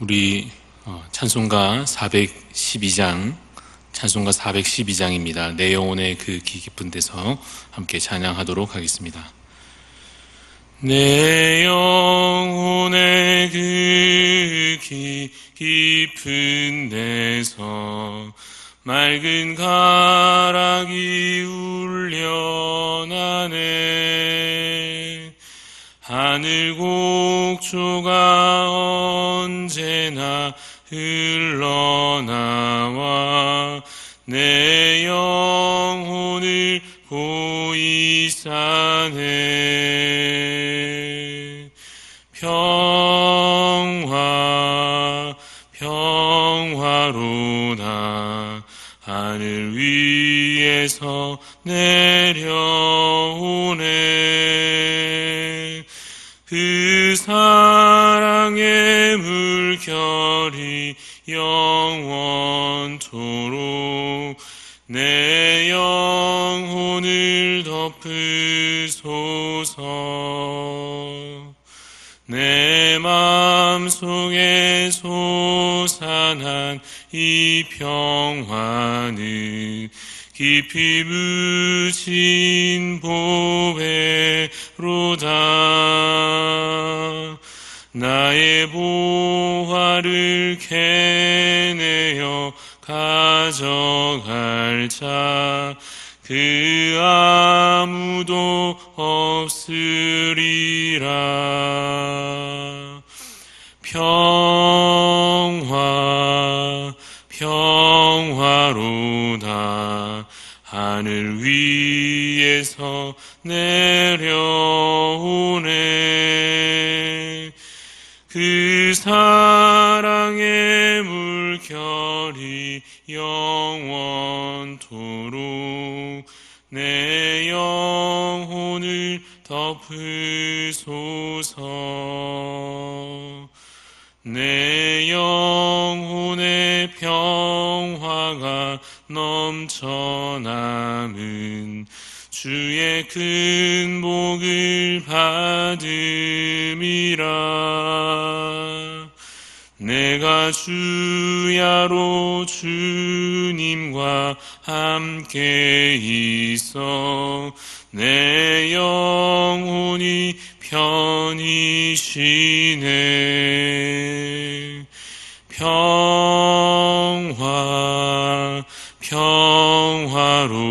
우리 어, 찬송가 412장, 찬송가 412장입니다. 내 영혼의 그 깊은 데서 함께 찬양하도록 하겠습니다. 내 영혼의 그 깊은 데서 맑은 가락이 울려나네 하늘 곡조가 언제나 흘러나와 내 영혼을 보이사네 결이 영원토록 내 영혼을 덮으소서. 내 마음속에 솟아난 이 평화는 깊이 묻힌 보배로다 나의 보화를 캐내어 가져갈 자 그 아무도 없으리라. 평화 평화로다. 하늘 위에서 내려오네 그 사랑의 물결이 영원토록 내 영혼을 덮으소서. 내 영혼의 평화가 넘쳐남은 주의 큰 복을 받음이라. 내가 주야로 주님과 함께 있어 내 영혼이 편히 쉬네. 평화 평화로다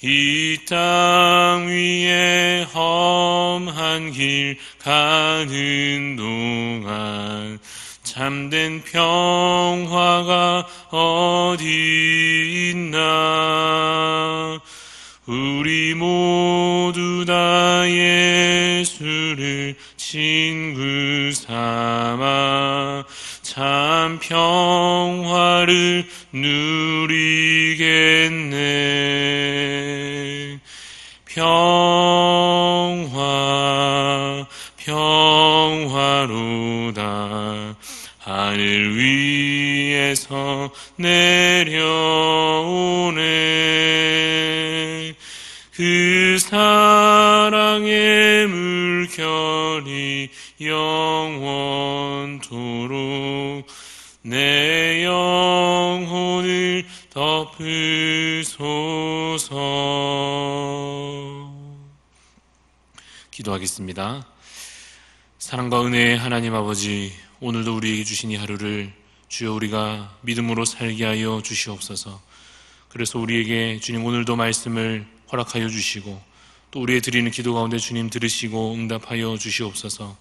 이 땅 위에 험한 길 가는 동안 참된 평화가 어디 있나? 우리 모두 다 예수를 친구 삼아 참 평화를 누리 기도하겠습니다. 사랑과 은혜의 하나님 아버지, 오늘도 우리에게 주신 이 하루를 주여 우리가 믿음으로 살게 하여 주시옵소서. 그래서 우리에게 주님 오늘도 말씀을 허락하여 주시고 또 우리의 드리는 기도 가운데 주님 들으시고 응답하여 주시옵소서.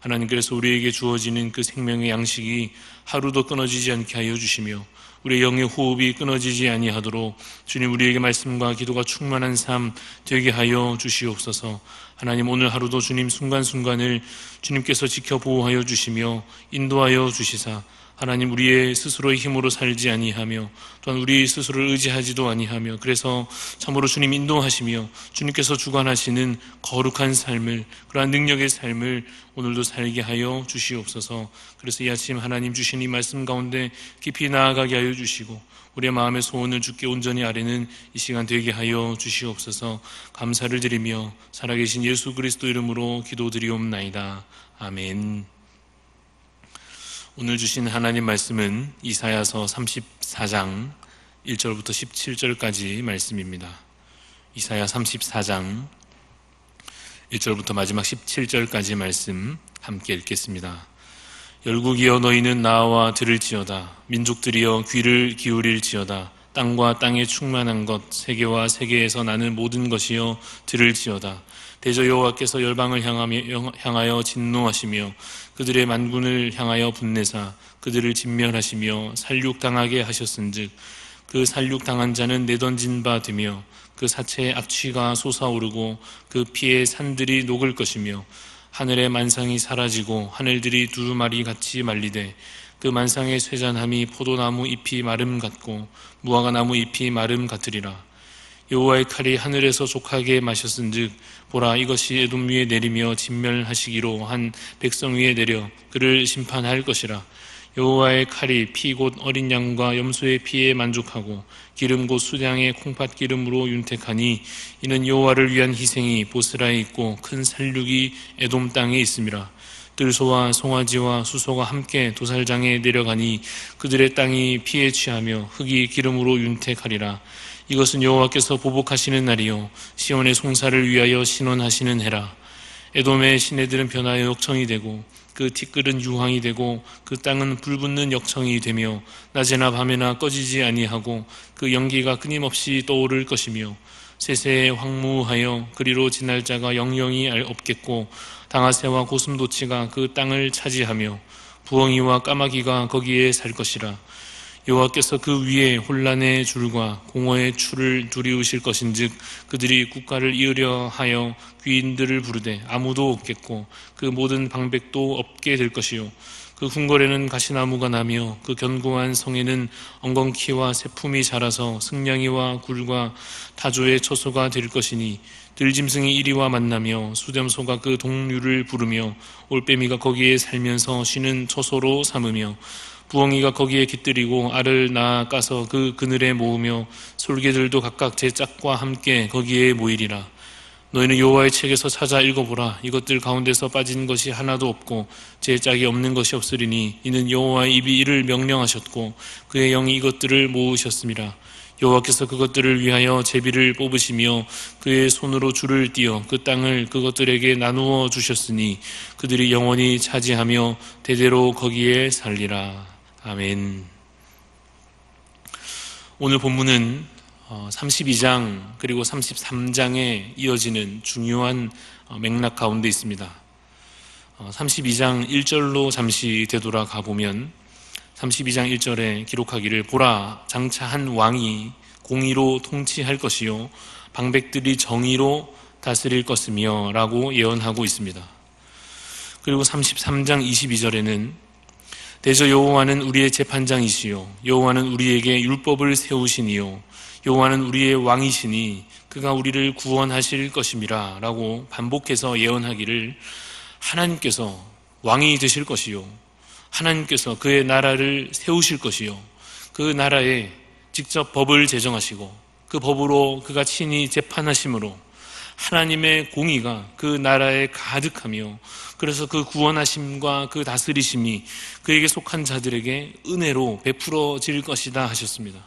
하나님께서 우리에게 주어지는 그 생명의 양식이 하루도 끊어지지 않게 하여 주시며 우리의 영의 호흡이 끊어지지 아니하도록 주님 우리에게 말씀과 기도가 충만한 삶 되게 하여 주시옵소서. 하나님 오늘 하루도 주님 순간순간을 주님께서 지켜 보호하여 주시며 인도하여 주시사 하나님 우리의 스스로의 힘으로 살지 아니하며 또한 우리 스스로를 의지하지도 아니하며 그래서 참으로 주님 인도하시며 주님께서 주관하시는 거룩한 삶을 그러한 능력의 삶을 오늘도 살게 하여 주시옵소서. 그래서 이 아침 하나님 주신 이 말씀 가운데 깊이 나아가게 하여 주시고 우리의 마음의 소원을 주께 온전히 아뢰는 이 시간 되게 하여 주시옵소서. 감사를 드리며 살아계신 예수 그리스도 이름으로 기도드리옵나이다. 아멘. 오늘 주신 하나님 말씀은 이사야서 34장 1절부터 17절까지 말씀입니다. 이사야 34장 1절부터 마지막 17절까지 말씀 함께 읽겠습니다. 열국이여 너희는 나와 들을지어다 민족들이여 귀를 기울일지어다 땅과 땅에 충만한 것 세계와 세계에서 나는 모든 것이여 들을지어다 대저 여호와께서 열방을 향하여 진노하시며 그들의 만군을 향하여 분내사 그들을 진멸하시며 살육당하게 하셨은즉 그 살육당한 자는 내던진 바 되며 그 사체의 악취가 솟아오르고 그 피의 산들이 녹을 것이며 하늘의 만상이 사라지고 하늘들이 두루마리 같이 말리되 그 만상의 쇠잔함이 포도나무 잎이 마름 같고 무화과 나무 잎이 마름 같으리라 여호와의 칼이 하늘에서 족하게 마셨은즉 보라 이것이 에돔 위에 내리며 진멸하시기로 한 백성 위에 내려 그를 심판할 것이라. 여호와의 칼이 피 곧 어린 양과 염소의 피에 만족하고 기름 곧 수량의 콩팥 기름으로 윤택하니 이는 여호와를 위한 희생이 보스라에 있고 큰 살육이 에돔 땅에 있음이라 들소와 송아지와 수소가 함께 도살장에 내려가니 그들의 땅이 피에 취하며 흙이 기름으로 윤택하리라 이것은 여호와께서 보복하시는 날이요 시온의 송사를 위하여 신원하시는 해라. 에돔의 시내들은 변하여 역청이 되고 그 티끌은 유황이 되고 그 땅은 불붙는 역청이 되며 낮에나 밤에나 꺼지지 아니하고 그 연기가 끊임없이 떠오를 것이며 세세에 황무하여 그리로 지날 자가 영영이 없겠고 당아새와 고슴도치가 그 땅을 차지하며 부엉이와 까마귀가 거기에 살 것이라 여호와께서 그 위에 혼란의 줄과 공허의 추를 두리우실 것인즉 그들이 국가를 이으려 하여 귀인들을 부르되 아무도 없겠고 그 모든 방백도 없게 될 것이요. 그 궁궐에는 가시나무가 나며 그 견고한 성에는 엉겅퀴와 새품이 자라서 승냥이와 굴과 타조의 처소가 될 것이니 들짐승이 이리와 만나며 수렴소가 그 동류를 부르며 올빼미가 거기에 살면서 쉬는 처소로 삼으며 부엉이가 거기에 깃들이고 알을 낳아 까서 그 그늘에 모으며 솔개들도 각각 제 짝과 함께 거기에 모이리라. 너희는 여호와의 책에서 찾아 읽어보라. 이것들 가운데서 빠진 것이 하나도 없고 제 짝이 없는 것이 없으리니 이는 여호와의 입이 이를 명령하셨고 그의 영이 이것들을 모으셨습니다. 여호와께서 그것들을 위하여 제비를 뽑으시며 그의 손으로 줄을 띄어 그 땅을 그것들에게 나누어 주셨으니 그들이 영원히 차지하며 대대로 거기에 살리라. 아멘. 오늘 본문은 32장 어, 그리고 33장에 이어지는 중요한 어, 맥락 가운데 있습니다. 32장 어, 1절로 잠시 되돌아가 보면 32장 1절에 기록하기를 보라 장차 한 왕이 공의로 통치할 것이요 방백들이 정의로 다스릴 것이며 라고 예언하고 있습니다. 그리고 33장 22절에는 대저 여호와는 우리의 재판장이시요. 여호와는 우리에게 율법을 세우시니요. 여호와는 우리의 왕이시니 그가 우리를 구원하실 것임이라라고 반복해서 예언하기를 하나님께서 왕이 되실 것이요. 하나님께서 그의 나라를 세우실 것이요. 그 나라에 직접 법을 제정하시고 그 법으로 그가 친히 재판하심으로 하나님의 공의가 그 나라에 가득하며 그래서 그 구원하심과 그 다스리심이 그에게 속한 자들에게 은혜로 베풀어질 것이다 하셨습니다.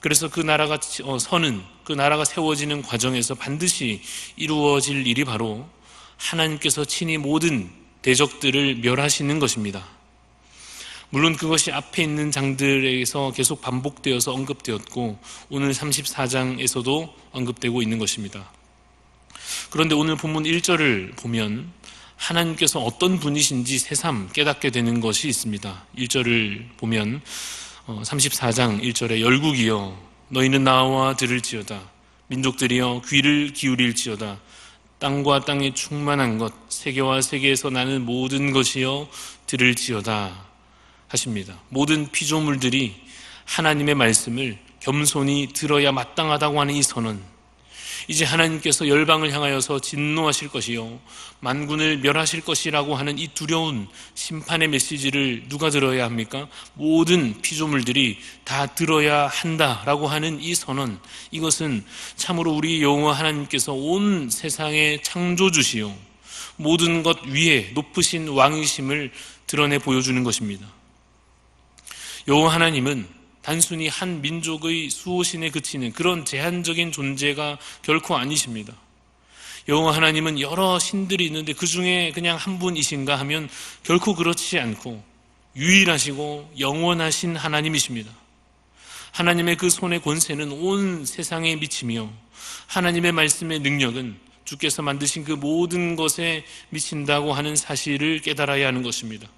그래서 그 나라가 어, 서는 그 나라가 세워지는 과정에서 반드시 이루어질 일이 바로 하나님께서 친히 모든 대적들을 멸하시는 것입니다. 물론 그것이 앞에 있는 장들에서 계속 반복되어서 언급되었고 오늘 34장에서도 언급되고 있는 것입니다. 그런데 오늘 본문 1절을 보면 하나님께서 어떤 분이신지 새삼 깨닫게 되는 것이 있습니다. 1절을 보면 34장 어, 1절에 열국이여 너희는 나와 들을지어다 민족들이여 귀를 기울일지어다 땅과 땅에 충만한 것 세계와 세계에서 나는 모든 것이여 들을지어다 하십니다. 모든 피조물들이 하나님의 말씀을 겸손히 들어야 마땅하다고 하는 이 선언. 이제 하나님께서 열방을 향하여서 진노하실 것이요. 만군을 멸하실 것이라고 하는 이 두려운 심판의 메시지를 누가 들어야 합니까? 모든 피조물들이 다 들어야 한다라고 하는 이 선언. 이것은 참으로 우리 여호와 하나님께서 온 세상의 창조주시요. 모든 것 위에 높으신 왕이심을 드러내 보여주는 것입니다. 여호와 하나님은 단순히 한 민족의 수호신에 그치는 그런 제한적인 존재가 결코 아니십니다. 여호와 하나님은 여러 신들이 있는데 그 중에 그냥 한 분이신가 하면 결코 그렇지 않고 유일하시고 영원하신 하나님이십니다. 하나님의 그 손의 권세는 온 세상에 미치며 하나님의 말씀의 능력은 주께서 만드신 그 모든 것에 미친다고 하는 사실을 깨달아야 하는 것입니다.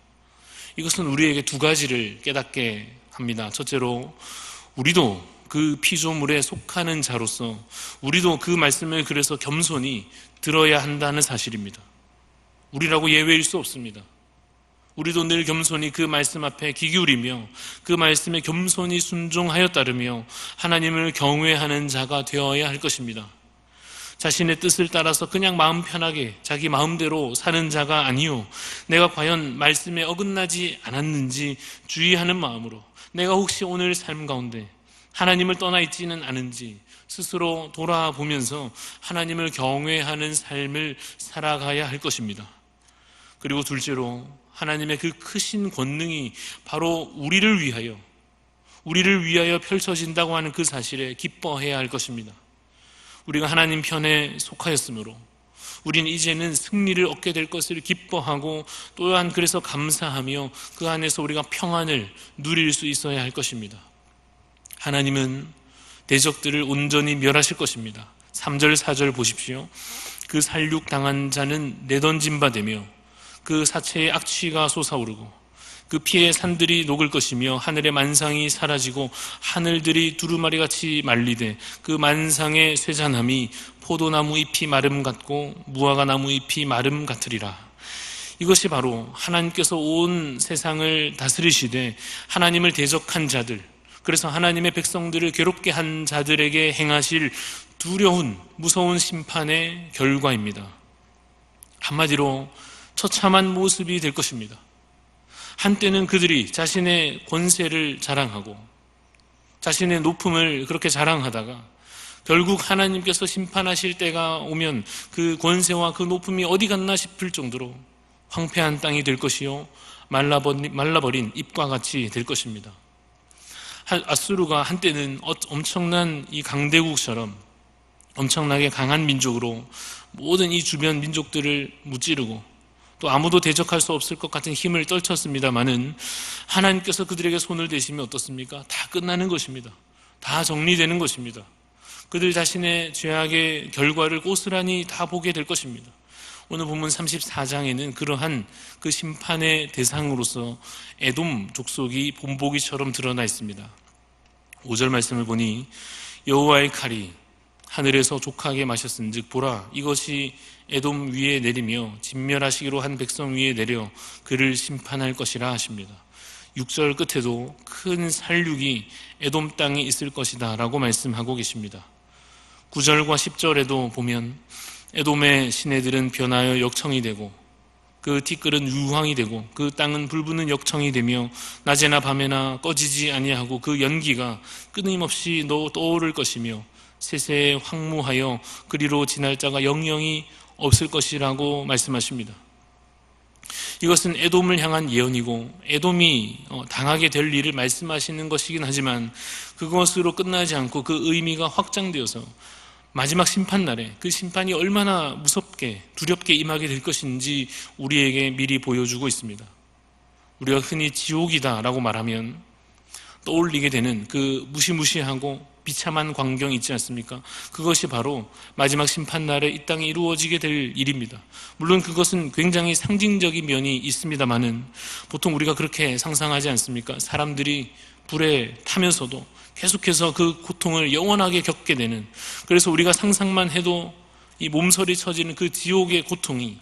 이것은 우리에게 두 가지를 깨닫게 합니다. 첫째로 우리도 그 피조물에 속하는 자로서 우리도 그 말씀을 그래서 겸손히 들어야 한다는 사실입니다. 우리라고 예외일 수 없습니다. 우리도 늘 겸손히 그 말씀 앞에 귀 기울이며 그 말씀에 겸손히 순종하여 따르며 하나님을 경외하는 자가 되어야 할 것입니다. 자신의 뜻을 따라서 그냥 마음 편하게 자기 마음대로 사는 자가 아니요. 내가 과연 말씀에 어긋나지 않았는지 주의하는 마음으로 내가 혹시 오늘 삶 가운데 하나님을 떠나 있지는 않은지 스스로 돌아보면서 하나님을 경외하는 삶을 살아가야 할 것입니다. 그리고 둘째로 하나님의 그 크신 권능이 바로 우리를 위하여 우리를 위하여 펼쳐진다고 하는 그 사실에 기뻐해야 할 것입니다. 우리가 하나님 편에 속하였으므로 우리는 이제는 승리를 얻게 될 것을 기뻐하고 또한 그래서 감사하며 그 안에서 우리가 평안을 누릴 수 있어야 할 것입니다. 하나님은 대적들을 온전히 멸하실 것입니다. 3절, 4절 보십시오. 그 살육 당한 자는 내던진 바 되며 그 사체의 악취가 솟아오르고 그 피의 산들이 녹을 것이며 하늘의 만상이 사라지고 하늘들이 두루마리 같이 말리되 그 만상의 쇠잔함이 포도나무 잎이 마름 같고 무화과 나무 잎이 마름 같으리라. 이것이 바로 하나님께서 온 세상을 다스리시되 하나님을 대적한 자들, 그래서 하나님의 백성들을 괴롭게 한 자들에게 행하실 두려운, 무서운 심판의 결과입니다. 한마디로 처참한 모습이 될 것입니다. 한때는 그들이 자신의 권세를 자랑하고 자신의 높음을 그렇게 자랑하다가 결국 하나님께서 심판하실 때가 오면 그 권세와 그 높음이 어디 갔나 싶을 정도로 황폐한 땅이 될 것이요 말라버린 잎과 같이 될 것입니다. 아수르가 한때는 어, 엄청난 이 강대국처럼 엄청나게 강한 민족으로 모든 이 주변 민족들을 무찌르고 또 아무도 대적할 수 없을 것 같은 힘을 떨쳤습니다만은 하나님께서 그들에게 손을 대시면 어떻습니까? 다 끝나는 것입니다. 다 정리되는 것입니다. 그들 자신의 죄악의 결과를 고스란히 다 보게 될 것입니다. 오늘 본문 34장에는 그러한 그 심판의 대상으로서 에돔 족속이 본보기처럼 드러나 있습니다. 5절 말씀을 보니 여호와의 칼이 하늘에서 족하게 마셨은즉 보라 이것이 에돔 위에 내리며 진멸하시기로 한 백성 위에 내려 그를 심판할 것이라 하십니다. 6절 끝에도 큰 살육이 에돔 땅에 있을 것이다 라고 말씀하고 계십니다. 9절과 10절에도 보면 에돔의 시내들은 변하여 역청이 되고 그 티끌은 유황이 되고 그 땅은 불붙는 역청이 되며 낮에나 밤에나 꺼지지 아니하고 그 연기가 끊임없이 떠오를 것이며 세세에 황무하여 그리로 지날 자가 영영이 없을 것이라고 말씀하십니다. 이것은 에돔을 향한 예언이고 에돔이 어, 당하게 될 일을 말씀하시는 것이긴 하지만 그것으로 끝나지 않고 그 의미가 확장되어서 마지막 심판 날에 그 심판이 얼마나 무섭게 두렵게 임하게 될 것인지 우리에게 미리 보여주고 있습니다. 우리가 흔히 지옥이다라고 말하면 떠올리게 되는 그 무시무시하고 비참한 광경이 있지 않습니까? 그것이 바로 마지막 심판날에 이 땅에 이루어지게 될 일입니다. 물론 그것은 굉장히 상징적인 면이 있습니다만은 보통 우리가 그렇게 상상하지 않습니까? 사람들이 불에 타면서도 계속해서 그 고통을 영원하게 겪게 되는 그래서 우리가 상상만 해도 이 몸서리 쳐지는 그 지옥의 고통이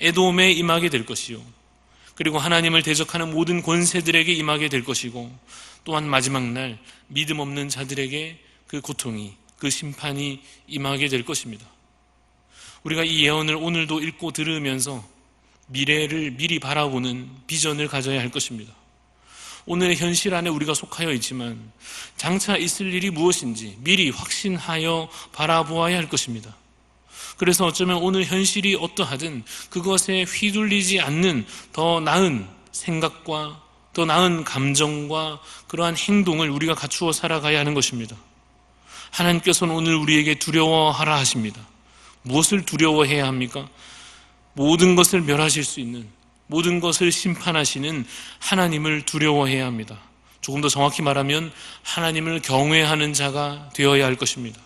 에돔에 임하게 될 것이요. 그리고 하나님을 대적하는 모든 권세들에게 임하게 될 것이고 또한 마지막 날 믿음 없는 자들에게 그 고통이 그 심판이 임하게 될 것입니다. 우리가 이 예언을 오늘도 읽고 들으면서 미래를 미리 바라보는 비전을 가져야 할 것입니다. 오늘의 현실 안에 우리가 속하여 있지만 장차 있을 일이 무엇인지 미리 확신하여 바라보아야 할 것입니다. 그래서 어쩌면 오늘 현실이 어떠하든 그것에 휘둘리지 않는 더 나은 생각과 더 나은 감정과 그러한 행동을 우리가 갖추어 살아가야 하는 것입니다. 하나님께서는 오늘 우리에게 두려워하라 하십니다. 무엇을 두려워해야 합니까? 모든 것을 멸하실 수 있는 모든 것을 심판하시는 하나님을 두려워해야 합니다. 조금 더 정확히 말하면 하나님을 경외하는 자가 되어야 할 것입니다.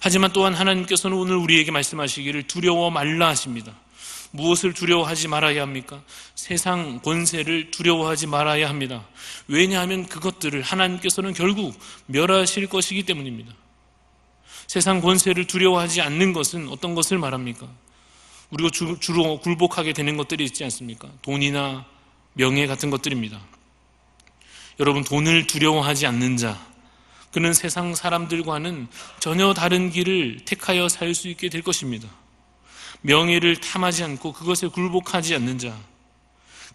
하지만 또한 하나님께서는 오늘 우리에게 말씀하시기를 두려워 말라 하십니다. 무엇을 두려워하지 말아야 합니까? 세상 권세를 두려워하지 말아야 합니다. 왜냐하면 그것들을 하나님께서는 결국 멸하실 것이기 때문입니다. 세상 권세를 두려워하지 않는 것은 어떤 것을 말합니까? 우리가 주, 주로 굴복하게 되는 것들이 있지 않습니까? 돈이나 명예 같은 것들입니다. 여러분, 돈을 두려워하지 않는 자, 그는 세상 사람들과는 전혀 다른 길을 택하여 살 수 있게 될 것입니다. 명예를 탐하지 않고 그것에 굴복하지 않는 자,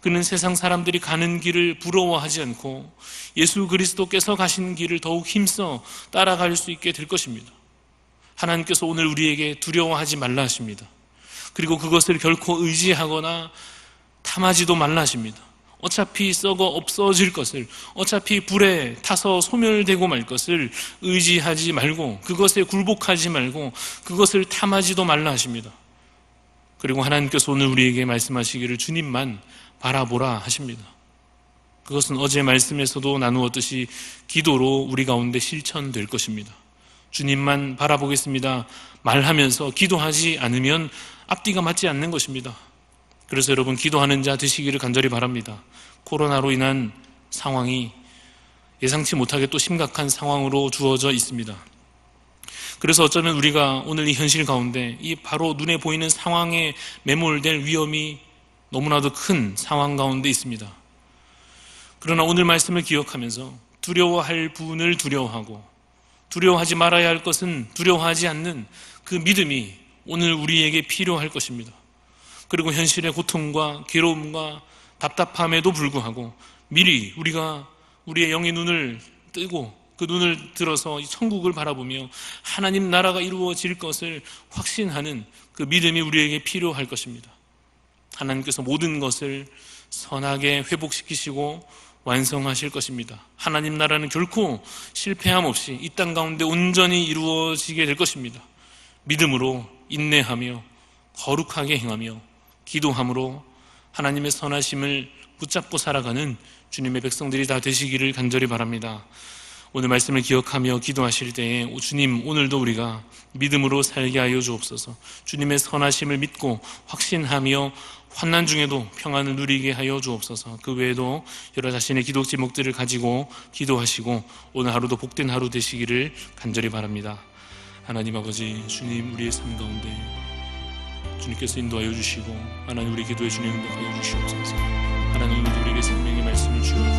그는 세상 사람들이 가는 길을 부러워하지 않고 예수 그리스도께서 가신 길을 더욱 힘써 따라갈 수 있게 될 것입니다. 하나님께서 오늘 우리에게 두려워하지 말라 하십니다. 그리고 그것을 결코 의지하거나 탐하지도 말라 하십니다. 어차피 썩어 없어질 것을, 어차피 불에 타서 소멸되고 말 것을 의지하지 말고, 그것에 굴복하지 말고, 그것을 탐하지도 말라 하십니다. 그리고 하나님께서 오늘 우리에게 말씀하시기를 주님만 바라보라 하십니다. 그것은 어제 말씀에서도 나누었듯이 기도로 우리 가운데 실천될 것입니다. 주님만 바라보겠습니다. 말하면서 기도하지 않으면 앞뒤가 맞지 않는 것입니다. 그래서 여러분 기도하는 자 되시기를 간절히 바랍니다. 코로나로 인한 상황이 예상치 못하게 또 심각한 상황으로 주어져 있습니다. 그래서 어쩌면 우리가 오늘 이 현실 가운데 이 바로 눈에 보이는 상황에 매몰될 위험이 너무나도 큰 상황 가운데 있습니다. 그러나 오늘 말씀을 기억하면서 두려워할 분을 두려워하고 두려워하지 말아야 할 것은 두려워하지 않는 그 믿음이 오늘 우리에게 필요할 것입니다. 그리고 현실의 고통과 괴로움과 답답함에도 불구하고 미리 우리가 우리의 영의 눈을 뜨고 그 눈을 들어서 천국을 바라보며 하나님 나라가 이루어질 것을 확신하는 그 믿음이 우리에게 필요할 것입니다. 하나님께서 모든 것을 선하게 회복시키시고 완성하실 것입니다. 하나님 나라는 결코 실패함 없이 이 땅 가운데 온전히 이루어지게 될 것입니다. 믿음으로 인내하며 거룩하게 행하며 기도함으로 하나님의 선하심을 붙잡고 살아가는 주님의 백성들이 다 되시기를 간절히 바랍니다. 오늘 말씀을 기억하며 기도하실 때에 주님 오늘도 우리가 믿음으로 살게 하여 주옵소서. 주님의 선하심을 믿고 확신하며 환난 중에도 평안을 누리게 하여 주옵소서. 그 외에도 여러 자신의 기도 제목들을 가지고 기도하시고 오늘 하루도 복된 하루 되시기를 간절히 바랍니다. 하나님 아버지 주님 우리의 삶 가운데 주님께서 인도하여 주시고 하나님 우리 기도에 주님 응답하여 주시옵소서. 하나님 오늘도 우리에게 생명의 말씀을 주어